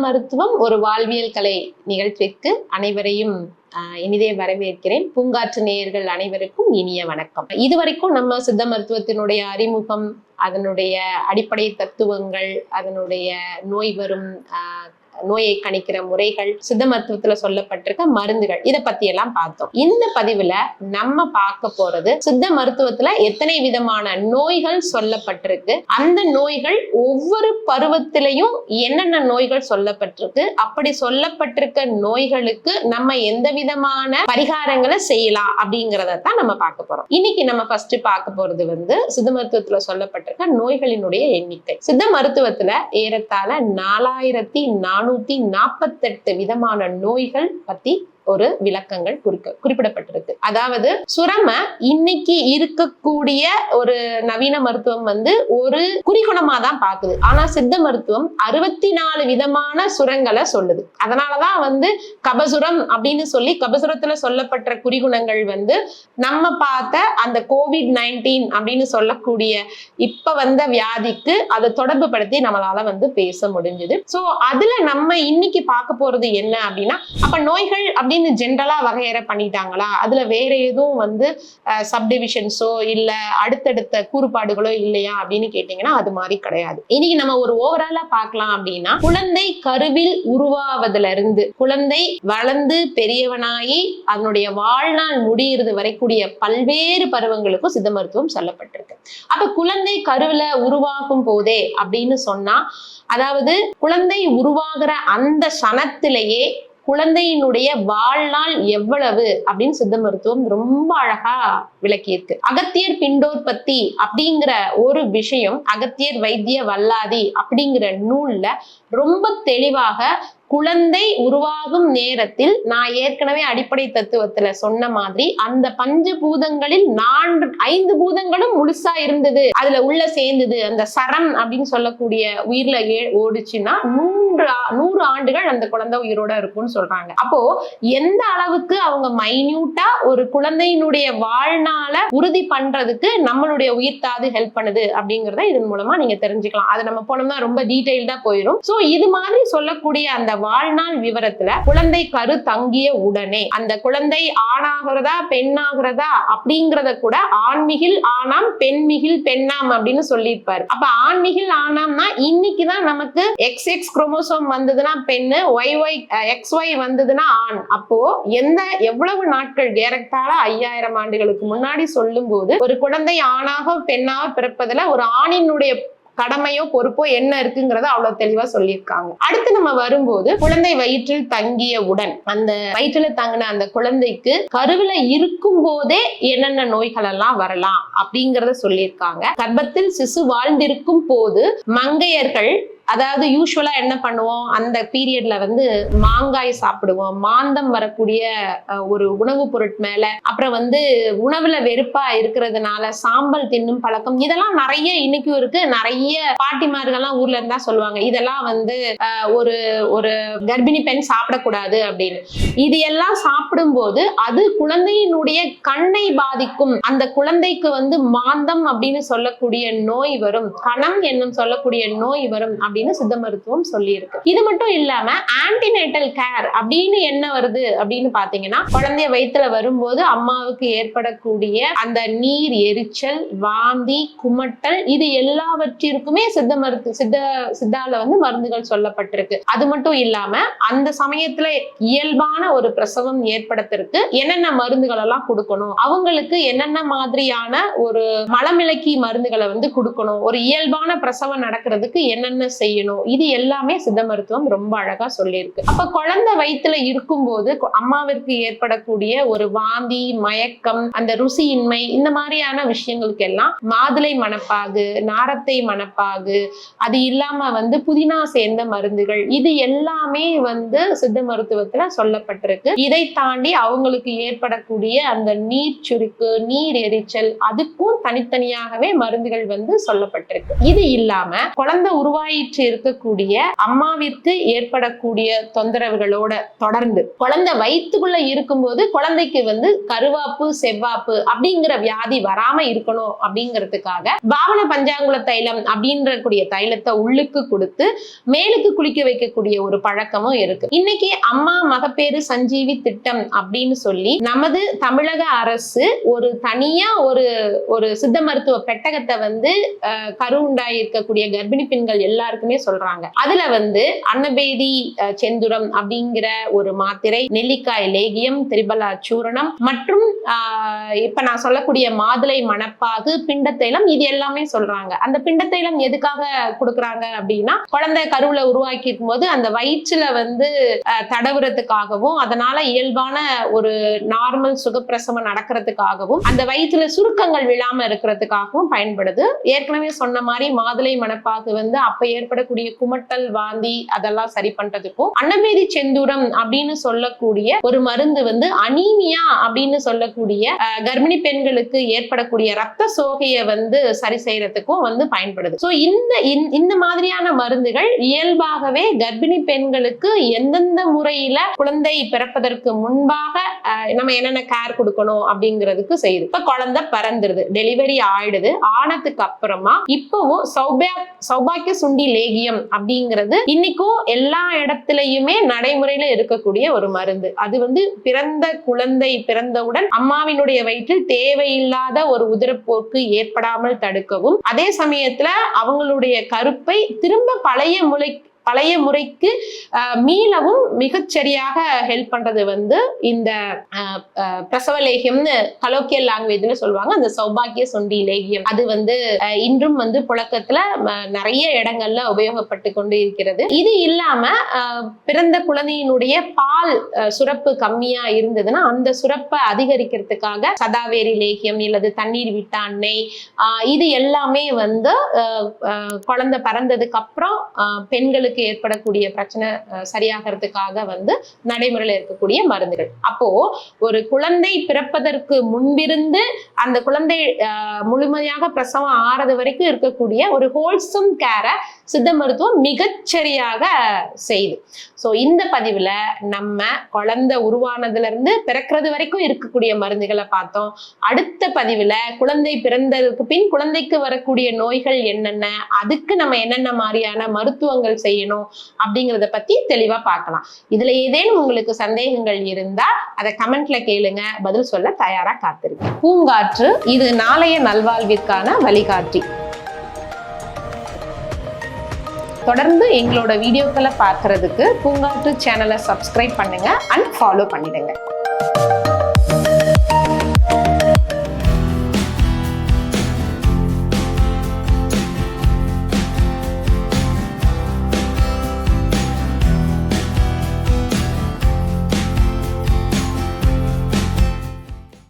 மருத்துவம் ஒரு வாழ்வியல் கலை நிகழ்ச்சிக்கு அனைவரையும் இனிதே வரவேற்கிறேன். பூங்காற்று நேயர்கள் அனைவருக்கும் இனிய வணக்கம். இதுவரைக்கும் நம்ம சித்த மருத்துவத்தினுடைய அறிமுகம் அதனுடைய அடிப்படை தத்துவங்கள் அதனுடைய நோய் வரும் ஆஹ், நோயை கணிக்கிற முறைகள் சித்த மருத்துவத்துல சொல்லப்பட்டிருக்க மருந்துகள் இதை பத்தி எல்லாம் பார்த்தோம். இந்த பதிவுல நம்ம பார்க்க போறது சித்த மருத்துவத்துல எத்தனை விதமான நோய்கள் சொல்லப்பட்டிருக்கு அந்த நோய்கள் ஒவ்வொரு பருவத்திலையும் என்னென்ன நோய்கள் சொல்லப்பட்டிருக்கு அப்படி சொல்லப்பட்டிருக்க நோய்களுக்கு நம்ம எந்த விதமான பரிகாரங்களை செய்யலாம் அப்படிங்கறத தான் நம்ம பார்க்க போறோம். இன்னைக்கு நம்ம ஃபர்ஸ்ட் பார்க்க போறது வந்து சித்த மருத்துவத்துல சொல்லப்பட்டிருக்க நோய்களினுடைய எண்ணிக்கை. சித்த மருத்துவத்துல ஏறத்தாழ நாலாயிரத்தி நானூறு நானூத்தி நாற்பத்தெட்டு விதமான நோய்கள் பத்தி ஒரு விளக்கங்கள் குறிக்க குறிப்பிடப்பட்டிருக்கு. அதாவது சுரம இன்னைக்கு இருக்கக்கூடிய ஒரு நவீன மருத்துவம் வந்து ஒரு குறிகுணமா தான் பாக்குது. ஆனா சித்த மருத்துவம் அறுபத்தி நாலு விதமான சுரங்களை சொல்லுது. அதனாலதான் வந்து கபசுரம் அப்படின்னு சொல்லி கபசுரத்துல சொல்லப்பட்ட குறிகுணங்கள் வந்து நம்ம பார்த்த அந்த கோவிட் நைன்டீன் அப்படின்னு சொல்லக்கூடிய இப்ப வந்த வியாதிக்கு அதை தொடர்பு படுத்தி நம்மளால வந்து பேச முடிஞ்சுது. சோ அதுல நம்ம இன்னைக்கு பார்க்க போறது என்ன அப்படின்னா அப்ப நோய்கள் அப்படின்னு ஜென்ரலா வகையற பண்ணிட்டாங்களா? அதுல வேற எதுவும் வந்து சப்டிவிஷன்ஸோ இல்ல அடுத்தடுத்த கூறுபாடுகளோ இல்லையா அப்படின்னு கேட்டீங்கன்னா அது மாதிரி கிடையாது. இன்னைக்கு நம்ம ஒரு ஓவராலா பார்க்கலாம் அப்படின்னா குழந்தை கருவில் உருவாவதுல இருந்து குழந்தை வளர்ந்து பெரியவனாகி அதனுடைய வாழ்நாள் முடியிறது வரைக்கூடிய பல்வேறு பருவங்களுக்கும் சித்த மருத்துவம் சொல்லப்பட்டிருக்கு. அப்ப குழந்தை கருவில உருவாகும் போதே அப்படின்னு சொன்னா அதாவது குழந்தை உருவாகிற அந்த சனத்திலேயே குழந்தையினுடைய வாழ்நாள் எவ்வளவு அப்படின்னு சித்த மருத்துவம் ரொம்ப அழகா விளக்கியிருக்கு. அகத்தியர் பிண்டோற்பத்தி அப்படிங்கிற ஒரு விஷயம் அகத்தியர் வைத்திய வல்லாதி அப்படிங்கிற நூல்ல ரொம்ப தெளிவாக குழந்தை உருவாகும் நேரத்தில் நான் ஏற்கனவே அடிப்படை தத்துவத்துல சொன்ன மாதிரி அந்த பஞ்ச பூதங்களில் நான்கு ஐந்து பூதங்களும் முழுசா இருந்தது. அதுல உள்ள சேர்ந்தது அந்த சரம் அப்படின்னு சொல்லக்கூடிய உயிர்ல ஏ- ஓடுச்சுன்னா நூறு நூறு ஆண்டுகள் அந்த குழந்தை உயிரோட இருக்கும்னு சொல்றாங்க. அப்போ எந்த அளவுக்கு அவங்க மைன்யூட்டா ஒரு குழந்தையினுடைய வாழ்நாள உறுதி பண்றதுக்கு நம்மளுடைய உயிர் தாது ஹெல்ப் பண்ணுது அப்படிங்கறத இதன் மூலமா நீங்க தெரிஞ்சுக்கலாம். அது நம்ம போனோம்னா ரொம்ப டீடைல்டா போயிடும் சோ இது மாதிரி சொல்லக்கூடிய அந்த வாழ்நாள் விவரத்துல குழந்தை கரு தங்கிய உடனே அந்த குழந்தை ஆணாகிறதா பெண்ணாகிறதா அப்படிங்கறத கூட ஆண்மிகில் ஆணாம் பெண்மிகில் பெண்ணாம் அப்படின்னு சொல்லியிருப்பாரு. அப்ப ஆண்மிகில் ஆணாம்னா இன்னைக்குதான் நமக்கு எக்ஸ் எக்ஸ் குரோமோசோம் வந்ததுன்னா பெண்ணு ஒய் ஒய் எக்ஸ் ஒய் வந்ததுன்னா ஆண். அப்போ எந்த எவ்வளவு நாட்கள் ஏறத்தாழ ஐயாயிரம் ஆண்டுகளுக்கு முன்னாடி சொல்லும் போது ஒரு குழந்தை ஆணாக பெண்ணாக பிறப்பதுல ஒரு ஆணினுடைய கடமையோ பொறுப்போ என்ன இருக்குங்கிறத அவ்வளவு தெளிவா சொல்லியிருக்காங்க. அடுத்து நம்ம வரும்போது குழந்தை வயிற்றில் தங்கிய உடன் அந்த வயிற்றுல தங்கின அந்த குழந்தைக்கு கருவில இருக்கும் போதே என்னென்ன நோய்கள் எல்லாம் வரலாம் அப்படிங்கறத சொல்லியிருக்காங்க. கர்ப்பத்தில் சிசு வாழ்ந்திருக்கும் போது மங்கையர்கள் அதாவது யூஸ்வலா என்ன பண்ணுவோம்? அந்த பீரியட்ல வந்து மாங்காய் சாப்பிடுவோம். மாந்தம் வரக்கூடிய ஒரு உணவுப் பொருட் மேல. அப்புறம் வந்து உணவுல வெறுப்பா இருக்கிறதுனால சாம்பல் தின்னும் பழக்கம். இதெல்லாம் நிறைய இன்னைக்கும் இருக்கு. நிறைய பாட்டிமார்கள்லாம் ஊர்ல இருந்தா சொல்லுவாங்க. இதெல்லாம் வந்து ஒரு ஒரு கர்ப்பிணி பெண் சாப்பிடக்கூடாது அப்படின்னு. இது எல்லாம் சாப்பிடும்போது அது குழந்தையினுடைய கண்ணை பாதிக்கும். அந்த குழந்தைக்கு வந்து மாந்தம் அப்படின்னு சொல்லக்கூடிய நோய் வரும். கணம் என்னும் சொல்லக்கூடிய நோய் வரும் அப்படின்னு சித்த மருத்துவம் சொல்லியிருக்கு. இது மட்டும் இல்லாம ஆன்டிநேட்டல் கேர் அப்படின்னு என்ன வருது அப்படின்னு பாத்தீங்கன்னா குழந்தைய வயித்துல வரும்போது அம்மாவுக்கு ஏற்படக்கூடிய அந்த நீர் எரிச்சல் வாந்தி குமட்டல் இது எல்லாவற்றிற்குமே சித்த மருத்து சித்த சித்தால வந்து மருந்துகள் சொல்லப்பட்டிருக்கு. அது மட்டும் இல்லாம அந்த சமயத்துல இயல்பான ஒரு பிரசவம் ஏற்படுத்துறதுக்கு என்னென்ன மருந்துகள் எல்லாம் கொடுக்கணும் அவங்களுக்கு என்னென்ன மாதிரியான ஒரு மலமிளக்கி மருந்துகளை வந்து கொடுக்கணும் ஒரு இயல்பான பிரசவம் நடக்கிறதுக்கு என்னென்ன செய்யணும். இது எல்லாமே சித்த மருத்துவம் ரொம்ப அழகா சொல்லியிருக்கு. அப்ப குழந்தை வயித்துல இருக்கும்போது அம்மாவிற்கு ஏற்படக்கூடிய ஒரு வாந்தி மயக்கம் அந்த ருசியின்மை இந்த மாதிரியான விஷயங்களுக்கு எல்லாம் மாதுளை மணப்பாகு நாரத்தை மணப்பாகு அது இல்லாம வந்து புதினா சேர்ந்த மருந்துகள் இது எல்லாமே வந்து சித்த மருத்துவத்துல சொல்லப்பட்டிருக்கு. இதை தாண்டி அவங்களுக்கு ஏற்படக்கூடிய அந்த நீர் சுருக்கு நீர் எரிச்சல் அதுக்கும் தனித்தனியாகவே மருந்துகள் வந்து சொல்லப்பட்டிருக்கு. இது இல்லாம குழந்தை உருவாயிட்டு வீற்று இருக்கக்கூடிய அம்மாவிற்கு ஏற்படக்கூடிய தொந்தரவுகளோட தொடர்ந்து குழந்தை வயிற்றுக்குள்ள இருக்கும்போது குழந்தைக்கு வந்து கருவாப்பு செவ்வாப்பு அப்படிங்கிற வியாதி வராம இருக்கணும் அப்படிங்கிறதுக்காக பாவன பஞ்சாங்குல தைலம் அப்படின்ற கூடிய தைலத்தை உள்ளுக்கு கொடுத்து மேலுக்கு குளிக்க வைக்கக்கூடிய ஒரு பழக்கமும் இருக்கு. இன்னைக்கு அம்மா மகப்பேறு சஞ்சீவி திட்டம் அப்படின்னு சொல்லி நமது தமிழக அரசு ஒரு தனியா ஒரு ஒரு சித்த மருத்துவ பெட்டகத்தை வந்து கரு உண்டாயிருக்கக்கூடிய கர்ப்பிணி பெண்கள் எல்லாருக்கும் சொல்றாங்க. அதுல வந்து அன்னபேதி செந்துரம் அப்படிங்கிற ஒரு மாத்திரை நெல்லிக்காய் லேகியம் திரிபலா சூரணம் மற்றும் ஆஹ், இப்ப நான் சொல்லக்கூடிய மாதுளை மணப்பாகு பிண்டத்தைலம் இது எல்லாமே சொல்றாங்க. அந்த பிண்டத்தைலம் எதுக்காக கொடுக்குறாங்க அப்படின்னா குழந்தை கருவுல உருவாக்கி இருக்கும்போது அந்த வயிற்றுல வந்து அஹ், தடவுறதுக்காகவும் அதனால இயல்பான ஒரு நார்மல் சுகப்பிரசவம் நடக்கிறதுக்காகவும் அந்த வயிற்றுல சுருக்கங்கள் விழாம இருக்கிறதுக்காகவும் பயன்படுது. ஏற்கனவே சொன்ன மாதிரி மாதுளை மணப்பாகு வந்து அப்ப ஏற்படக்கூடிய குமட்டல் வாந்தி அதெல்லாம் சரி பண்றதுக்கும் அன்னமேதி செந்தூரம் அப்படின்னு சொல்லக்கூடிய ஒரு மருந்து வந்து அனீமியா அப்படின்னு சொல்லக்கூடிய கர்ப்பிணி பெண்களுக்கு ஏற்படக்கூடிய ரத்த சோகையை வந்து சரி செய்யறதுக்கும் வந்து பயன்படுது. சோ இந்த இந்த- இந்த மாதிரியான மருந்துகள் இயல்பாகவே கர்ப்பிணி பெண்களுக்கு எந்தெந்த முறையில குழந்தை பிறப்பதற்கு முன்பாக நம்ம என்னென்ன கேர் கொடுக்கணும் அப்படிங்கிறதுக்கு செய்யுது. இப்ப குழந்தை பிறந்துருது டெலிவரி ஆயிடுது ஆனதுக்கு அப்புறமா இப்பவும் சௌபியா சௌபாக்கிய சுண்டி லேகியம் அப்படிங்கிறது இன்னைக்கும் எல்லா இடத்துலயுமே நடைமுறையில இருக்கக்கூடிய ஒரு மருந்து. அது வந்து பிறந்த குழந்தை பிறந்தவுடன் அம்மாவினுடைய வயிற்றில் தேவையில்லாத ஒரு உதிரப்போக்கு ஏற்படாமல் தடுக்கவும் அதே சமயத்துல அவங்களுடைய கருப்பை திரும்ப பழைய முளை பழைய முறைக்கு மீளவும் மிகச்சரியாக ஹெல்ப் பண்றது வந்து இந்த அஹ், பிரசவ லேகியம்னு கலோக்கியல் லாங்குவேஜ்னு சொல்லுவாங்க அந்த சௌபாக்கிய சொண்டி லேகியம். அது வந்து அஹ், இன்றும் வந்து புழக்கத்துல நிறைய இடங்கள்ல உபயோகப்பட்டு கொண்டு இருக்கிறது இது இல்லாம பிறந்த குழந்தையினுடைய பால் சுரப்பு கம்மியா இருந்ததுன்னா அந்த சுரப்பை அதிகரிக்கிறதுக்காக சதாவேரி லேகியம் இல்லது தண்ணீர் விட்டாண்ணை ஆஹ் இது எல்லாமே வந்து ஆஹ் குழந்தை பிறந்ததுக்கு அப்புறம் ஆஹ் பெண்களுக்கு ஏற்படக்கூடிய பிரச்சனை சரியாகிறதுக்காக வந்து நடைமுறையில் இருக்கக்கூடிய மருந்துகள். அப்போ ஒரு குழந்தை பிறப்பதற்கு முன்பிருந்து அந்த குழந்தை முழுமையாக பிரசவம் ஆறது வரைக்கும் இருக்கக்கூடிய ஒரு ஹோல்சம் கேரை சித்த மருத்துவம் மிகச்சரியாக செய்யுது ஸோ இந்த பதிவில் நம்ம குழந்தை உருவானதுல இருந்து பிறக்கிறது வரைக்கும் இருக்கக்கூடிய மருந்துகளை பார்த்தோம். அடுத்த பதிவில் குழந்தை பிறந்ததுக்கு பின் குழந்தைக்கு வரக்கூடிய நோய்கள் என்னென்ன அதுக்கு நம்ம என்னென்ன மாதிரியான மருத்துவங்கள் செய்யணும் அப்படிங்கிறத பத்தி தெளிவா பார்க்கலாம். இதுல ஏதேனும் உங்களுக்கு சந்தேகங்கள் இருந்தா அதை கமெண்ட்ல கேளுங்க. பதில் சொல்ல தயாரா காத்திருக்கேன் பூங்காற்று இது நாளைய நல்வாழ்விற்கான வழிகாட்டி. தொடர்ந்து எங்களோட வீடியோக்களை பார்க்கறதுக்கு பூங்காற்று சேனலை சப்ஸ்கிரைப் பண்ணுங்க. அண்ட் ஃபாலோ பண்ணிடுங்க.